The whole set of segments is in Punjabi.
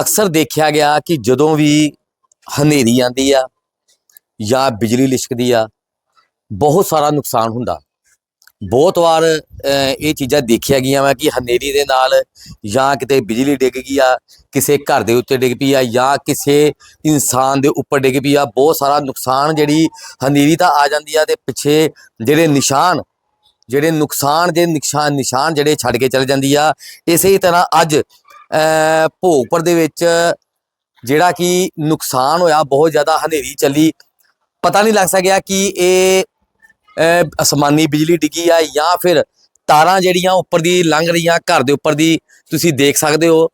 ਅਕਸਰ ਦੇਖਿਆ ਗਿਆ ਕਿ ਜਦੋਂ ਵੀ ਹਨੇਰੀ ਆਂਦੀ ਆ ਜਾਂ ਬਿਜਲੀ ਲਿਸ਼ਕਦੀ ਆ, ਬਹੁਤ ਸਾਰਾ ਨੁਕਸਾਨ ਹੁੰਦਾ। ਬਹੁਤ ਵਾਰ ਇਹ ਚੀਜ਼ਾਂ ਦੇਖੀਆਂ ਗਈਆਂ ਵਾ ਕਿ ਹਨੇਰੀ ਦੇ ਨਾਲ ਜਾਂ ਕਿਤੇ ਬਿਜਲੀ ਡਿੱਗ ਗਈ ਆ, ਕਿਸੇ ਘਰ ਦੇ ਉੱਤੇ ਡਿੱਗ ਪਈ ਆ ਜਾਂ ਕਿਸੇ ਇਨਸਾਨ ਦੇ ਉੱਪਰ ਡਿੱਗ ਪਈ ਆ, ਬਹੁਤ ਸਾਰਾ ਨੁਕਸਾਨ ਜਿਹੜੀ ਹਨੇਰੀ ਤਾਂ ਆ ਜਾਂਦੀ ਆ ਤੇ ਪਿੱਛੇ ਜਿਹੜੇ ਨਿਸ਼ਾਨ, ਜਿਹੜੇ ਨੁਕਸਾਨ ਦੇ ਨਿਸ਼ਾਨ ਨਿਸ਼ਾਨ ਜਿਹੜੇ ਛੱਡ ਕੇ ਚਲੇ ਜਾਂਦੀ ਆ, ਇਸੇ ਤਰ੍ਹਾਂ ਅੱਜ ਭੋਗਪੁਰ ਦੇ ਵਿੱਚ ਜਿਹੜਾ ਕਿ ਨੁਕਸਾਨ ਹੋਇਆ, ਬਹੁਤ ਜ਼ਿਆਦਾ ਹਨੇਰੀ ਚੱਲੀ। ਪਤਾ ਨਹੀਂ ਲੱਗ ਸਕਿਆ ਕਿ ਇਹ ਅਸਮਾਨੀ ਬਿਜਲੀ ਡਿੱਗੀ ਆ ਜਾਂ ਫਿਰ ਤਾਰਾਂ ਜਿਹੜੀਆਂ ਉੱਪਰ ਦੀ ਲੰਘ ਰਹੀਆਂ, ਘਰ ਦੇ ਉੱਪਰ ਦੀ, ਤੁਸੀਂ ਦੇਖ ਸਕਦੇ ਹੋ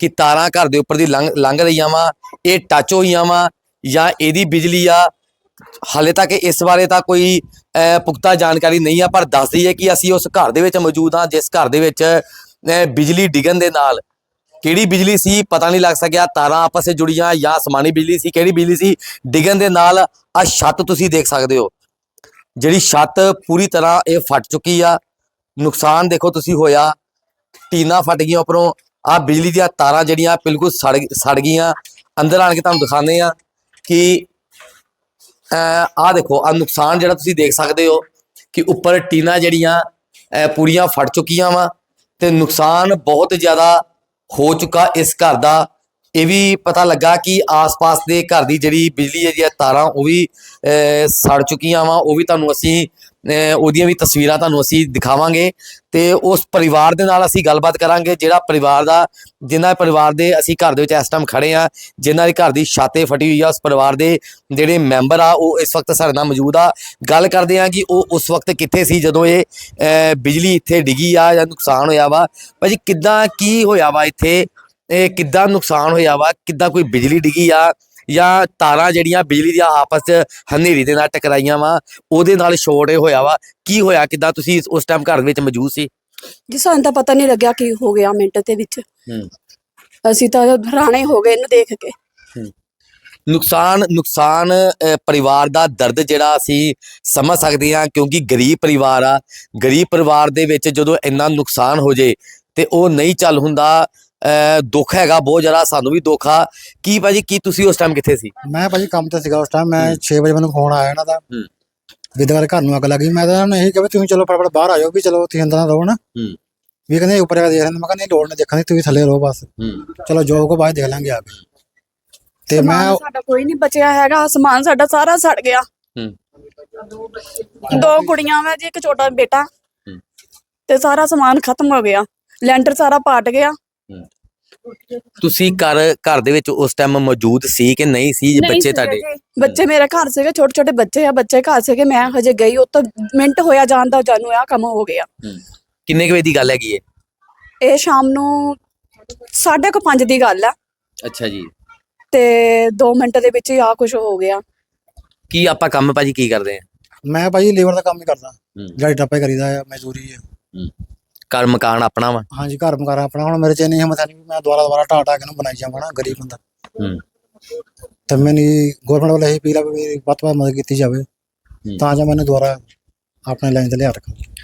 ਕਿ ਤਾਰਾਂ ਘਰ ਦੇ ਉੱਪਰ ਦੀ ਲੰਘ ਲੰਘ ਰਹੀਆਂ ਵਾ, ਇਹ ਟੱਚ ਹੋਈਆਂ ਵਾ ਜਾਂ ਇਹਦੀ ਬਿਜਲੀ ਆ। ਹਾਲੇ ਤੱਕ ਇਸ ਬਾਰੇ ਤਾਂ ਕੋਈ ਪੁਖਤਾ ਜਾਣਕਾਰੀ ਨਹੀਂ ਆ, ਪਰ ਦੱਸ ਦਈਏ ਕਿ ਅਸੀਂ ਉਸ ਘਰ ਦੇ ਵਿੱਚ ਮੌਜੂਦ ਹਾਂ, ਜਿਸ ਘਰ ਦੇ ਵਿੱਚ ਬਿਜਲੀ ਡਿੱਗਣ ਦੇ ਨਾਲ ਕਿਹੜੀ ਬਿਜਲੀ ਸੀ ਪਤਾ ਨਹੀਂ ਲੱਗ ਸਕਿਆ, ਤਾਰਾਂ ਆਪਸ ਵਿੱਚ ਜੁੜੀਆਂ ਜਾਂ ਸਮਾਨੀ ਬਿਜਲੀ ਸੀ, ਕਿਹੜੀ ਬਿਜਲੀ ਸੀ? ਡਿੱਗਣ ਦੇ ਨਾਲ ਆ ਛੱਤ ਤੁਸੀਂ ਦੇਖ ਸਕਦੇ ਹੋ। ਜਿਹੜੀ ਛੱਤ ਪੂਰੀ ਤਰ੍ਹਾਂ ਇਹ ਫਟ ਚੁੱਕੀ ਆ। ਨੁਕਸਾਨ ਦੇਖੋ ਤੁਸੀਂ ਹੋਇਆ। ਟੀਨਾ ਫਟ ਗਈਆਂ ਉੱਪਰੋਂ। ਆ ਬਿਜਲੀ ਦੀਆਂ ਤਾਰਾਂ ਜਿਹੜੀਆਂ ਬਿਲਕੁਲ ਸੜ ਸੜ ਗਈਆਂ। ਅੰਦਰ ਆਣ ਕੇ ਤੁਹਾਨੂੰ ਦਿਖਾਉਂਦੇ ਆ ਕਿ ਆ ਦੇਖੋ ਆ ਨੁਕਸਾਨ ਜਿਹੜਾ ਤੁਸੀਂ ਦੇਖ ਸਕਦੇ ਹੋ ਕਿ ਉੱਪਰ ਟੀਨਾ ਜਿਹੜੀਆਂ ਪੂਰੀਆਂ ਫਟ ਚੁੱਕੀਆਂ ਵਾ ਤੇ ਨੁਕਸਾਨ ਬਹੁਤ ਜ਼ਿਆਦਾ ਹੋ ਚੁੱਕਾ ਇਸ ਘਰ ਦਾ। ਇਹ ਵੀ ਪਤਾ ਲੱਗਾ ਕਿ ਆਸ-ਪਾਸ ਦੇ ਘਰ ਦੀ ਜਿਹੜੀ ਬਿਜਲੀ ਦੀਆਂ ਤਾਰਾਂ ਉਹ ਵੀ ਅਹ, ਸੜ ਚੁੱਕੀਆਂ ਵਾ। ਉਹ ਵੀ ਤੁਹਾਨੂੰ ਅਸੀਂ ਉਹਦੀਆਂ ਵੀ ਤਸਵੀਰਾਂ ਤੁਹਾਨੂੰ ਅਸੀਂ ਦਿਖਾਵਾਂਗੇ ਤੇ ਉਸ ਪਰਿਵਾਰ ਦੇ ਨਾਲ ਅਸੀਂ ਗੱਲਬਾਤ ਕਰਾਂਗੇ, ਜਿਹੜਾ ਪਰਿਵਾਰ ਦਾ ਜਿਨ੍ਹਾਂ ਪਰਿਵਾਰ ਦੇ ਅਸੀਂ ਘਰ ਦੇ ਵਿੱਚ ਇਸ ਟਾਈਮ ਖੜੇ ਆ ਜਿਨ੍ਹਾਂ ਦੇ ਘਰ ਦੀ ਛਾਤੇ ਫਟੀ ਹੋਈ ਆ, ਉਸ ਪਰਿਵਾਰ ਦੇ ਜਿਹੜੇ ਮੈਂਬਰ ਆ, ਉਹ ਇਸ ਵਕਤ ਸਾਡੇ ਨਾਲ ਮੌਜੂਦ ਆ। ਗੱਲ ਕਰਦੇ ਆ ਕਿ ਉਹ ਉਸ ਵਕਤ ਕਿੱਥੇ ਸੀ ਜਦੋਂ ਇਹ ਬਿਜਲੀ ਇੱਥੇ ਡਿੱਗੀ ਆ ਜਾਂ ਨੁਕਸਾਨ ਹੋਇਆ ਵਾ। ਭਾਜੀ ਕਿੱਦਾਂ, ਕੀ ਹੋਇਆ ਵਾ ਇੱਥੇ? ਇਹ ਕਿੱਦਾਂ ਨੁਕਸਾਨ ਹੋਇਆ ਵਾ? ਕਿੱਦਾਂ ਕੋਈ ਬਿਜਲੀ ਡਿੱਗੀ ਆ? ਜਾਂ ਤਾਰਾਂ ਜਿਹੜੀਆਂ ਬਿਜਲੀ ਦੀਆਂ ਆਪਸ 'ਚ ਹਨੇਰੀ ਦੇ ਨਾਲ ਟਕਰਾਈਆਂ ਵਾ ਉਹਦੇ ਨਾਲ ਸ਼ੋਰਟ ਹੋਇਆ ਵਾ। ਕੀ ਹੋਇਆ? ਕਿੱਦਾਂ ਤੁਸੀਂ ਉਸ ਟਾਈਮ ਘਰ ਵਿੱਚ ਮੌਜੂਦ ਸੀ? ਜੀ ਸਾਨੂੰ ਤਾਂ ਪਤਾ ਨਹੀਂ ਲੱਗਿਆ ਕੀ ਹੋ ਗਿਆ ਮਿੰਟ ਦੇ ਵਿੱਚ। ਹੂੰ। ਅਸੀਂ ਤਾਂ ਹੈਰਾਨੇ ਹੋ ਗਏ ਇਹਨੂੰ ਦੇਖ ਕੇ। ਨੁਕਸਾਨ ਨੁਕਸਾਨ ਪਰਿਵਾਰ ਦਾ ਦਰਦ ਜਿਹੜਾ ਅਸੀਂ ਸਮਝ ਸਕਦੇ ਹਾਂ ਕਿਉਂਕਿ ਗਰੀਬ ਪਰਿਵਾਰ ਆ। ਗਰੀਬ ਪਰਿਵਾਰ ਦੇ ਵਿੱਚ ਜਦੋਂ ਇੰਨਾ ਨੁਕਸਾਨ ਹੋ ਜੇ ਤੇ ਉਹ ਨਹੀਂ ਚੱਲ ਹੁੰਦਾ ਦੁੱਖ ਹੈਗਾ ਬਹੁਤ ਜ਼ਿਆਦਾ ਸਾਨੂੰ ਵੀ ਦੁੱਖ ਆ। ਕੀ ਭਾਜੀ ਕੀ ਤੁਸੀਂ ਉਸ ਟਾਈਮ ਕਿੱਥੇ ਸੀ? ਮੈਂ ਭਾਜੀ ਕੰਮ ਤੇ ਸੀਗਾ ਉਸ ਟਾਈਮ ਮੈਂ 6 ਵਜੇ ਮੈਨੂੰ ਫੋਨ ਆਇਆ ਇਹਨਾਂ ਦਾ। ਹੂੰ। ਵੀ ਦੁਬਾਰਾ ਘਰ ਨੂੰ ਅੱਗ ਲੱਗੀ ਮੈਂ ਤਾਂ ਇਹਨਾਂ ਨੂੰ ਇਹੀ ਕਿਹਾ ਵੀ ਤੁਸੀਂ ਚਲੋ ਫਟਾਫਟ ਬਾਹਰ ਆ ਜਾਓ ਵੀ ਚਲੋ ਤੁਸੀਂ ਅੰਦਰ ਨਾ ਰਹੋ ਨਾ। ਹੂੰ। ਵੀ ਕਹਿੰਦੇ ਉੱਪਰ ਆ ਕੇ ਦੇਖ ਲੈਂਦੇ। ਮੈਂ ਕਹਿੰਦਾ ਨਹੀਂ ਲੋੜ ਨਹੀਂ ਦੇਖਣ ਦੀ ਤੁਸੀਂ ਥੱਲੇ ਰਹੋ ਬਸ। ਹੂੰ। ਚਲੋ ਜੋ ਕੋ ਬਾਅਦ ਦੇਖ ਲਾਂਗੇ ਆ ਕੇ। ਤੇ ਮੈਂ ਸਾਡਾ ਕੋਈ ਨਹੀਂ ਬਚਿਆ ਹੈਗਾ। ਸਮਾਨ ਸਾਡਾ ਸਾਰਾ ਸੜ ਗਿਆ। ਹੂੰ। ਦੋ ਕੁੜੀਆਂ ਵਾ ਜੀ ਇੱਕ ਛੋਟਾ ਬੇਟਾ। ਤੇ ਸਾਰਾ ਸਮਾਨ ਖਤਮ ਹੋ ਗਿਆ। ਲੈਂਟਰ ਸਾਰਾ ਪਾਟ ਗਿਆ। ਤੁਸੀਂ ਘਰ ਘਰ ਦੇ ਵਿੱਚ ਉਸ ਟਾਈਮ ਮੌਜੂਦ ਸੀ ਕਿ ਨਹੀਂ ਸੀ ਨਹੀਂ ਬੱਚੇ ਸੀਗੇ ਤੁਹਾਡੇ? ਜੀ। ਬੱਚੇ ਮੇਰੇ ਘਰ ਸੀਗੇ ਛੋਟੇ ਛੋਟੇ ਬੱਚੇ ਆ ਬੱਚੇ ਘਰ ਸੀਗੇ ਮੈਂ ਹਜੇ ਗਈ ਉਹ ਤਾਂ ਮਿੰਟ ਹੋਇਆ ਜਾਣ ਦਾ ਜਾਨੂੰ ਆ ਕੰਮ ਹੋ ਗਿਆ। ਕਿੰਨੇ ਕੁ ਵਜੇ ਦੀ ਗੱਲ ਹੈਗੀ ਹੈ ਇਹ ਸ਼ਾਮ ਨੂੰ ਸਾਢੇ ਕੁ ਪੰਜ ਦੀ ਗੱਲ ਆ। ਅੱਛਾ ਜੀ। ਤੇ 2 ਮਿੰਟ ਦੇ ਵਿੱਚ ਹੀ ਆ ਕੁਝ ਹੋ ਗਿਆ। ਕੀ ਆਪਾਂ ਕੰਮ ਭਾਜੀ ਕੀ ਕਰਦੇ ਆ? ਮੈਂ ਭਾਜੀ ਲੇਬਰ ਦਾ ਕੰਮ ਹੀ ਕਰਦਾ। ਹੂੰ। ਜਿਹੜੀ ਟੱਪੇ ਕਰੀਦਾ ਆ ਮਜ਼ਦੂਰੀ ਆ। ਘਰ ਮਕਾਨ ਆਪਣਾ ਵਾ? ਹਾਂਜੀ ਘਰ ਮਕਾਰਾ ਆਪਣਾ। ਹੁਣ ਮੇਰੇ ਚ ਨਹੀਂ ਹਿੰਮਤ ਨਹੀਂ ਵੀ ਮੈਂ ਦੁਬਾਰਾ ਦੁਬਾਰਾ ਢਾਹ ਢਾਹ ਕੇ ਨੂੰ ਬਣਾਈ ਜਾਵਾਂ ਨਾ ਗਰੀਬ ਬੰਦਾ। ਹੂੰ। ਤੇ ਮੈਨੂੰ ਗਵਰਨਮੈਂਟ ਵੱਲੋਂ ਇਹ ਅਪੀਲ ਆ ਵੀ ਵੱਧ ਤੋਂ ਵੱਧ ਮਦਦ ਕੀਤੀ ਜਾਵੇ। ਤਾਂ ਜੋ ਮੈਨੂੰ ਦੁਬਾਰਾ ਆਪਣੇ ਲਾਈਨ ਤੇ ਲਿਆ ਰੱਖਾਂ।